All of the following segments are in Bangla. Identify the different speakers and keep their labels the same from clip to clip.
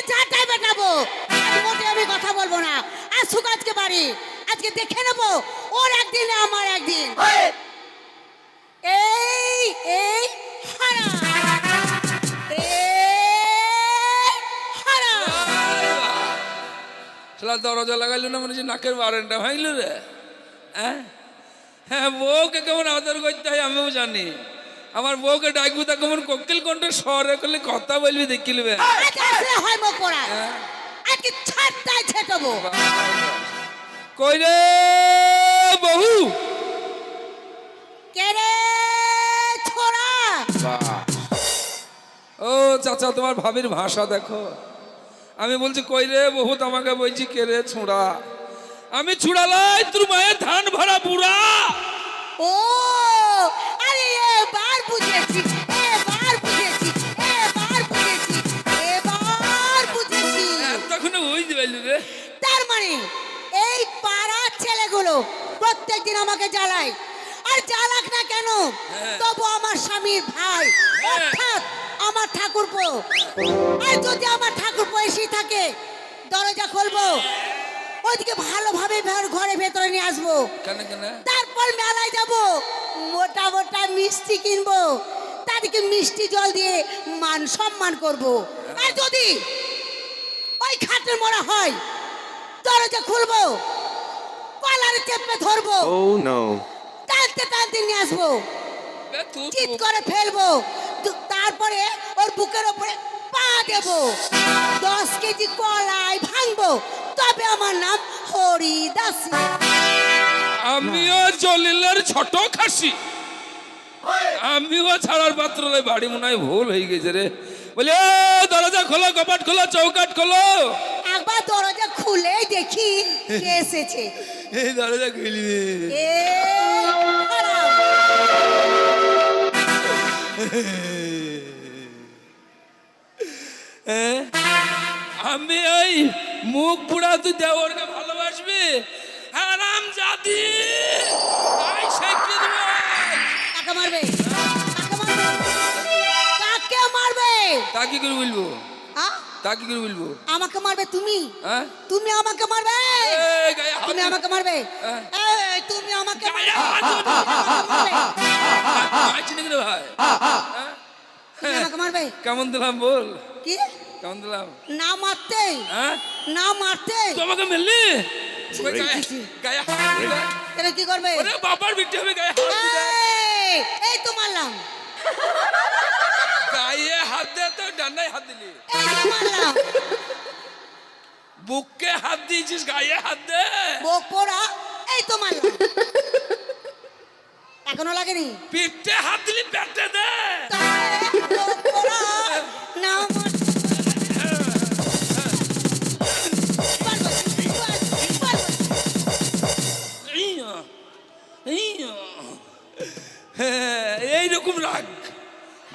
Speaker 1: আজকে বেটাবো আজ মোটে আমি কথা বলব না। আসুক আজকে বাড়ি। আজকে দেখে নেব। ওর একদিন আমার একদিন। এই এই হারা।
Speaker 2: শালা দরজা লাগাইলো না মনে হচ্ছে নাকের বারেনটা ভাঙলো রে? হ্যাঁ? হ্যাঁ বউকে কেমন আদর করতে হয় আমিও জানি। আমার বউকে ডাকবো তা কেমন কোকিল কণ্ঠে শহরে করলে কথা বলবি দেখিলবে
Speaker 1: হয় মুখ পড়া। আজকে চারটায় ছেটাবো।
Speaker 2: কই রে বহু?
Speaker 1: কে রে ছোড়া?
Speaker 2: ও চাচা তোমার ভাবির ভাষা দেখো। আমি বলছি কই রে বহুত আমাকে বলছি কে রে ছুঁড়া? আমি ছুড়ালাই তোর মায়ের ধান ভরা বুড়া।
Speaker 1: ও বুঝেছি এবার বুঝেছি এবার বুঝেছি এবার বুঝেছি।
Speaker 2: তখন বুঝতে পারলি রে।
Speaker 1: তার মানে এই পাড়ার ছেলেগুলো প্রত্যেকদিন আমাকে জ্বালায়। আর জ্বালাক না কেন? তবু আমার স্বামীর ভাই অর্থাৎ আমার ঠাকুরপো। আর যদি আমার ঠাকুরপো এসে থাকে দরজা খুলবো। ওইদিকে ভালোভাবে ভের- ঘরে ভেতরে নিয়ে আসব।
Speaker 2: কেন কেন?
Speaker 1: তারপর মেলায় যাব মোটা মোটা মিষ্টি কিনবো তাদেরকে মিষ্টি জল দিয়ে মান সম্মান করব। আর যদি ওই খাটের মরা হয় দরজা খুলবো কলারে চেপে ধরবো. টানতে টানতে নিয়ে আসব চিৎ করে ফেলব তো- তারপরে ওর বুকের ওপরে পা দেবো। দশ কেজি কলাই ভাঙবো তবে আমার নাম হরিদাসী।
Speaker 2: আমিও জলিলের ছোট খাসি। আমিও ছাড়ার পাত্র বাড়ি মনে হয় ভুল হয়ে গেছে রে। বলে "এ, দরজা খোলো কপাট খোলো চৌকাট খোলো।
Speaker 1: একবার দরজা খুলেই দেখি কে এসেছে।
Speaker 2: এই দরজা। হ্যাঁ? আমি ওই মুখ পুরা তুই দেওয়ারকে ভালোবাসবি? হারাম জাতি! তাই শেখে দেবো।
Speaker 1: কাকে মারবে? কাকে মারবে? কাকে মারবে?
Speaker 2: তা কি করে বলব? তা কি করে বলব?
Speaker 1: আমাকে মারবে তুমি? তুমি আমাকে মারবে? তুমি আমাকে মারবে? তুমি আমাকে মারবে।
Speaker 2: কেমন দিলাম বল?
Speaker 1: কি?
Speaker 2: কেমন দিলাম?
Speaker 1: না মারতে?
Speaker 2: হ্যাঁ
Speaker 1: না মারতে।
Speaker 2: তুই আমাকে মেললি
Speaker 1: এটা কি করবে?
Speaker 2: বাবার বিটি হবে গায়ে।
Speaker 1: এই, তো মারলাম।
Speaker 2: গায়ে হাত দে তো ডান্ডায় হাত দিলি।
Speaker 1: মারলাম।
Speaker 2: বুকে হাত দিয়েছিস গায়ে হাত দে।
Speaker 1: বোক পোড়া এই তো মারলাম। এখনও লাগেনি?
Speaker 2: পিঠে হাত দিলি পেটে দে।
Speaker 1: না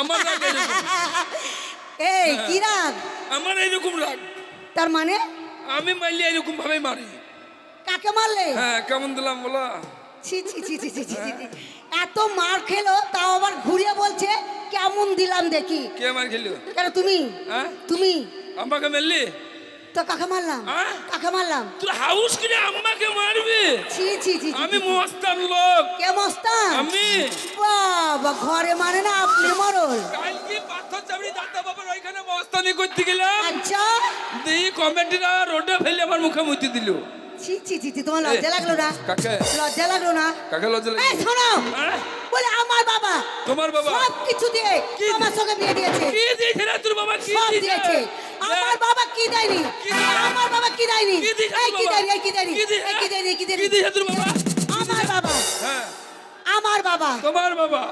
Speaker 2: আমার রাগ
Speaker 1: এই কি রাগ?
Speaker 2: আমার এইরকম রাগ।
Speaker 1: তার মানে?
Speaker 2: আমি মারলে এরকম ভাবে মারি।
Speaker 1: কাকে মারলে?
Speaker 2: হ্যাঁ কেমন দিলাম বলা?
Speaker 1: ছি ছি ছি ছি ছি ছি ছি, ছি। এত মার খেলো তাও আবার ঘুরিয়ে বলছে কেমন দিলাম দেখি।
Speaker 2: কে মার খেলো?
Speaker 1: কেন তুমি?
Speaker 2: হ্যাঁ?
Speaker 1: তুমি?
Speaker 2: আমাকে মারলি?
Speaker 1: তো কাকে মারলাম? কাকে মারলাম?
Speaker 2: তুই হাউস কিনে আম্মাকে মারবি?
Speaker 1: ছি ছি ছি
Speaker 2: আমি। মস্তান লোক।
Speaker 1: কে মস্তান?
Speaker 2: আমি।
Speaker 1: বাবা ঘরে মারে না আপনি মরল।
Speaker 2: কালকে পাথর চাবড়ি দাদা বাবার ওইখানে মস্তানি করতে গেলাম।
Speaker 1: আচ্ছা।
Speaker 2: দিয়ে কমেন্টিরা রোডে ফেলে আমার মুখে মুতি দিল।
Speaker 1: ছি ছি ছি ছি তোমার লজ্জা লাগল না?
Speaker 2: কাকে?
Speaker 1: লজ্জা লাগল না?
Speaker 2: কাকে লজ্জা
Speaker 1: এই শোনো? বলে আমার বাবা।
Speaker 2: তোমার বাবা?
Speaker 1: সব কিছু দিয়ে? আমার সঙ্গে বিয়ে দিয়েছে।
Speaker 2: কি দিয়েছে রে তোর বাবা? কি
Speaker 1: দিয়েছে? আমার বাবা কি দেয়নি? আমার বাবা কি দেয়নি? এই কি দেয়নি এই কি দেয়নি? এই কি দেয়নি কি
Speaker 2: কি দিয়েছে তোর বাবা?
Speaker 1: আমার বাবা।
Speaker 2: হ্যাঁ।
Speaker 1: আমার বাবা।
Speaker 2: তোমার বাবা?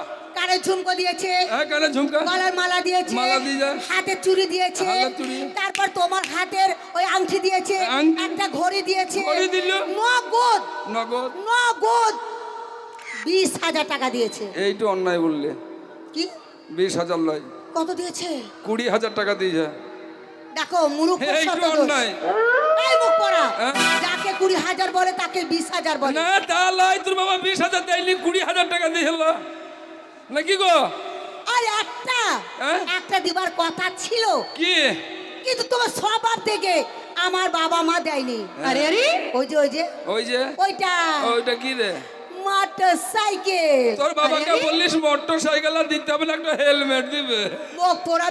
Speaker 1: কানে ঝুমকো দিয়েছে।
Speaker 2: হ্যাঁ কানে ঝুমকা।
Speaker 1: গলার মালা দিয়েছে।
Speaker 2: মালা দিয়ে।
Speaker 1: হাতে চুড়ি দিয়েছে। তারপর তোমার হাতের ওই আংটি দিয়েছে? একটা ঘড়ি দিয়েছে।
Speaker 2: ঘড়ি দিল?
Speaker 1: নগদ।
Speaker 2: নগদ।
Speaker 1: নগদ। বিশ হাজার টাকা দিয়েছে।
Speaker 2: এইটু অন্যায় বললে।
Speaker 1: কি?
Speaker 2: বিশ হাজার লয়।
Speaker 1: কত দিয়েছে?
Speaker 2: কুড়ি হাজার টাকা দিয়েছে
Speaker 1: দেখো মুরুখ
Speaker 2: এইটু অন্যায়।
Speaker 1: এই মুখ পড়া।
Speaker 2: হ্যাঁ?
Speaker 1: যাকে কুড়ি হাজার বলে তাকে বিশ হাজার বলে।
Speaker 2: না তা লয়। তোর বাবা বিশ হাজার দেয়নি কুড়ি হাজার টাকা দিয়েছিল নাকি গো?
Speaker 1: আর একটা
Speaker 2: হ্যাঁ?
Speaker 1: একটা দিবার কথা ছিল।
Speaker 2: কি?
Speaker 1: কিন্তু তোমার স্বভাব থেকে আমার বাবা মা দেয়নি।
Speaker 3: আরে আরে
Speaker 1: ওই যে ওই যে
Speaker 2: ওই যে?
Speaker 1: ওইটা।
Speaker 2: ওইটা কি রে? তোর বাবাকে বললিস মোটর সাইকেল আর দিতে হবে না একটা হেলমেট দিবে।
Speaker 1: ও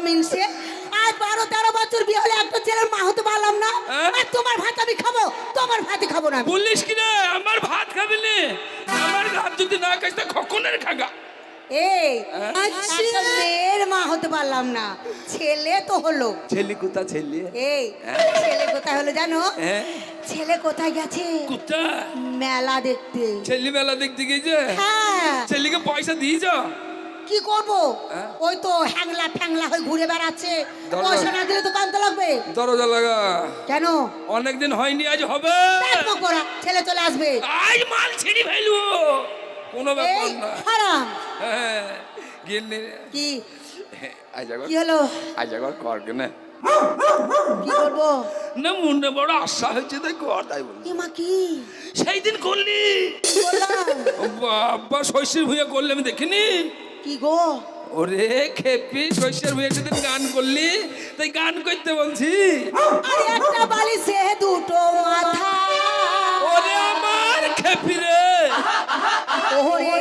Speaker 1: মিনসে আর বারো তেরো বছর বিয়ে হলে একটা ছেলের মা হতে পারলাম না।
Speaker 2: হ্যাঁ?
Speaker 1: আর তোমার ভাত আমি খাব তোমার ভাতই খাব না।
Speaker 2: বললিস কি রে? আমার ভাত খাবি নি। আমার ভাত যদি না খাইস তা কখনের খাগা।
Speaker 1: এই
Speaker 2: হ্যাঁ?
Speaker 1: একটা মেয়ের মা হতে পারলাম না। ছেলে তো হলো।
Speaker 2: ছেলে ছেলে?
Speaker 1: এই
Speaker 2: হ্যাঁ?
Speaker 1: ছেলে কোথায় হলো জানো?
Speaker 2: হ্যাঁ?
Speaker 1: ছেলে কোথায় গেছে? মেলা দেখতে।
Speaker 2: ছেলে মেলা দেখতে গিয়েছে?
Speaker 1: হ্যাঁ।
Speaker 2: ছেলেকে পয়সা দিয়েছ?
Speaker 1: কি করব? ওই তো হ্যাংলা ফ্যাংলা হয়ে ঘুরে বেড়াচ্ছে। পয়সা না দিলে তো কানতে লাগবে।
Speaker 2: দরজা লাগা।
Speaker 1: কেন?
Speaker 2: অনেকদিন হয়নি আজ হবে।
Speaker 1: ছেলে চলে আসবে।
Speaker 2: আজ মাল ছিঁড়ি ফেলব। কোনো ব্যাপার না।
Speaker 1: হারাম।
Speaker 2: হ্যাঁ গিন্নি।
Speaker 1: কি?
Speaker 2: আজ একবার
Speaker 1: কি হলো?
Speaker 2: আজ একবার কর না
Speaker 1: কি করব
Speaker 2: না মনে বড় আশা হচ্ছে তাই কর তাই বল
Speaker 1: মা কি?
Speaker 2: সেই দিন করলি বাবা শৈশীর ভুইয়া করলে আমি দেখিনি।
Speaker 1: কি গো?
Speaker 2: ওরে খেপি শৈশীর ভুইয়া সেদিন গান করলি তাই গান করতে বলছি।
Speaker 1: আরে একটা বালি সে দুটো মাথা।
Speaker 2: ওরে আমার খেপি রে।
Speaker 1: ওরে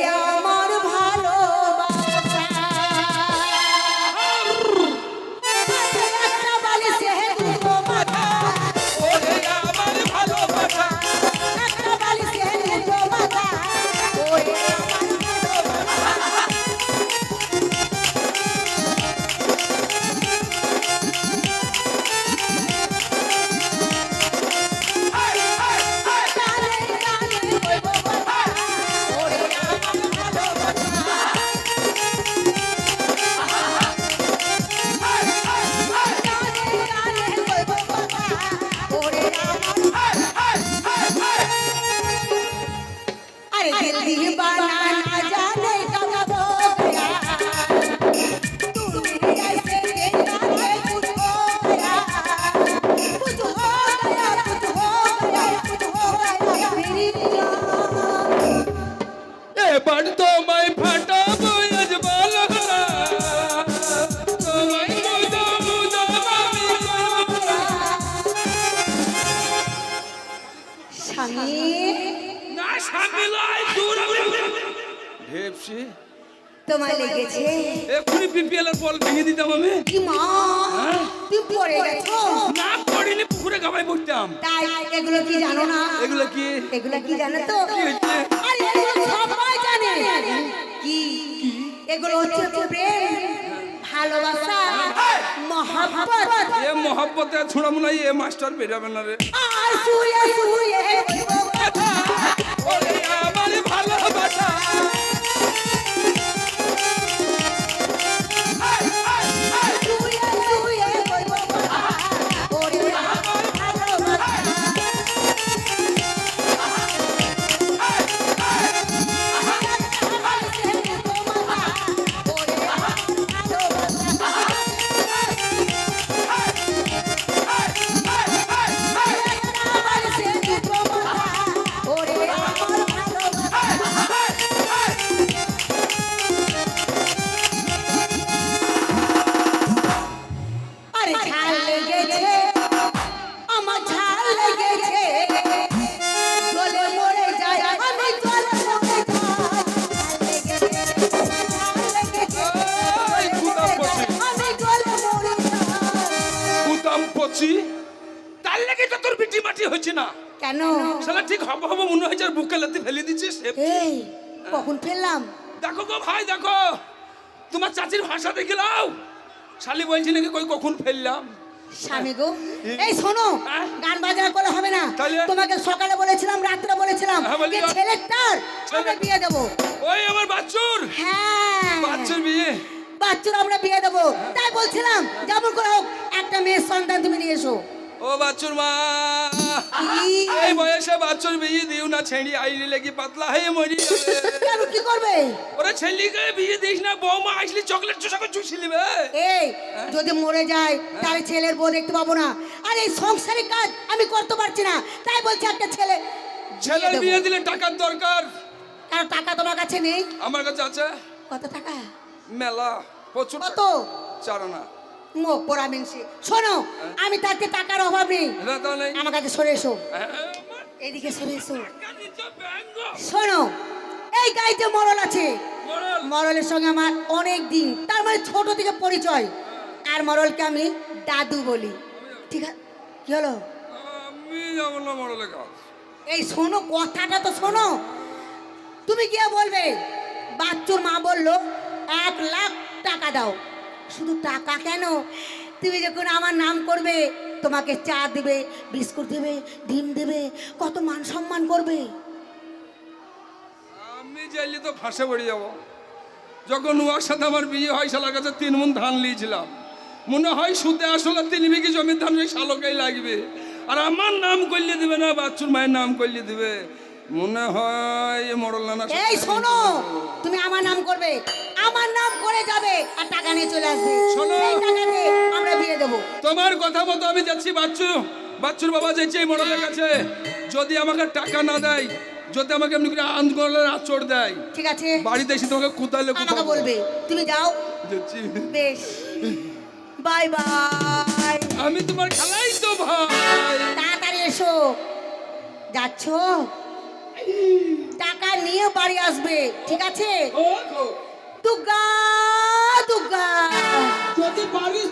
Speaker 2: তোমায়
Speaker 1: লেগেছে।
Speaker 2: বিপিএল এর বল ভেঙে দিতাম আমি।
Speaker 1: কি মা? তুমি পড়ে গেছো?
Speaker 2: না পড়িনি পুকুরে গাবাই পড়তাম
Speaker 1: তাই এগুলো কি জানো না?
Speaker 2: এগুলো কি?
Speaker 1: এগুলো কি জানো তো?
Speaker 2: হচ্ছে?
Speaker 1: আরে এগুলো সবাই জানে। কি? এগুলো হচ্ছে প্রেম ভালোবাসা মহাব্বত।
Speaker 2: এ মহাব্বতে না এ মাস্টার বেরাবে না রে।
Speaker 1: আর শুয়ে শুয়ে কথা। কেন?
Speaker 2: শালা ঠিক হব হব মনে হয়েছে আর বুকে লাতি ফেলে দিচ্ছিস
Speaker 1: এই কখন ফেললাম?
Speaker 2: দেখো গো ভাই দেখো। তোমার চাচির ভাষা দেখে লাও। শালি বলছি নাকি কই কখন ফেললাম?
Speaker 1: স্বামী গো এই শোনো
Speaker 2: হ্যাঁ?
Speaker 1: গান বাজনা করলে হবে না? তোমাকে সকালে বলেছিলাম রাত্রে বলেছিলাম
Speaker 2: হ্যাঁ,
Speaker 1: যে
Speaker 2: ছেলে-
Speaker 1: আমরা বিয়ে দেবো।
Speaker 2: ওই আমার বাচ্চুর।
Speaker 1: হ্যাঁ।
Speaker 2: বাচ্চুর বিয়ে।
Speaker 1: বাচ্চারা আমরা বিয়ে দেবো। তাই বলছিলাম যেমন করে হোক একটা মেয়ের সন্তান তুমি নিয়ে এসো।
Speaker 2: ও বাচ্চুর মা? এই বয়সে বাচ্চুর বিয়ে দিও না ছেড়ি আইলি লেগে পাতলা হয়ে মরি
Speaker 1: কেন কি করবে?
Speaker 2: ওরা ছেলিকে বিয়ে দিস না বৌমা আসলি চকলেট চুষা করে চুষি লিবে
Speaker 1: এই যদি মরে যায় তাহলে ছেলের বউ দেখতে পাবো না। আর এই সংসারিক কাজ আমি করতে পারছি না। তাই বলছি একটা ছেলে
Speaker 2: ছেলের। বিয়ে দিলে টাকার দরকার।
Speaker 1: কারণ টাকা তোমার কাছে নেই?
Speaker 2: আমার কাছে আছে?
Speaker 1: কত টাকা?
Speaker 2: মেলা প্রচুর
Speaker 1: কত?
Speaker 2: চারানা
Speaker 1: মুখ পোড়া মিনসি শোনো আমি থাকতে টাকার অভাব নেই। আমার কাছে সরে এসো।
Speaker 2: হ্যাঁ,
Speaker 1: এদিকে সরে এসো। শোনো এই গাইতে মরল আছে। মরলের সঙ্গে আমার অনেক দিন তার মানে ছোট থেকে পরিচয়। আর মরলকে আমি দাদু বলি। ঠিক আছে কি হলো? এই শোনো কথাটা তো শোনো। তুমি গিয়ে বলবে বাচ্চুর মা বলল এক লাখ টাকা দাও। শুধু টাকা কেন? তুমি যখন আমার নাম করবে তোমাকে চা দেবে বিস্কুট দেবে ডিম দেবে কত মান সম্মান করবে?
Speaker 2: আমি চাইলে তো ফাঁসে পড়ে যাব। যখন উহার সাথে আমার বিয়ে হয় শালার কাছে তিন মন ধান নিয়েছিলাম। মনে হয় সুদে আসলে তিন বিঘি জমির ধান ওই শালকেই লাগবে। আর আমার নাম করলে দিবে না বাচ্চুর মায়ের নাম করলে দিবে। মনে হয় মরল না
Speaker 1: এই শোনো তুমি আমার নাম করবে। করে যাবে আর টাকা নিয়ে চলে আসবে।
Speaker 2: শোনো।
Speaker 1: এই টাকাতে আমরা বিয়ে দেবো।
Speaker 2: তোমার কথা মতো আমি যাচ্ছি বাচ্চু। বাচ্চুর বাবা যাচ্ছে এই মডেলের কাছে। যদি আমাকে টাকা না দেয় যদি আমাকে এমনি করে আন্দোলনের আচড় দেয়
Speaker 1: ঠিক আছে।
Speaker 2: বাড়িতে এসে তোমাকে কোথায়
Speaker 1: আমাকে বলবে তুমি যাও।
Speaker 2: যাচ্ছি।
Speaker 1: বেশ। Bye bye.
Speaker 2: আমি তোমার খেলাই তো ভাই।
Speaker 1: তাড়াতাড়ি এসো। যাচ্ছো? টাকা নিয়ে বাড়ি আসবে ঠিক আছে?
Speaker 2: ও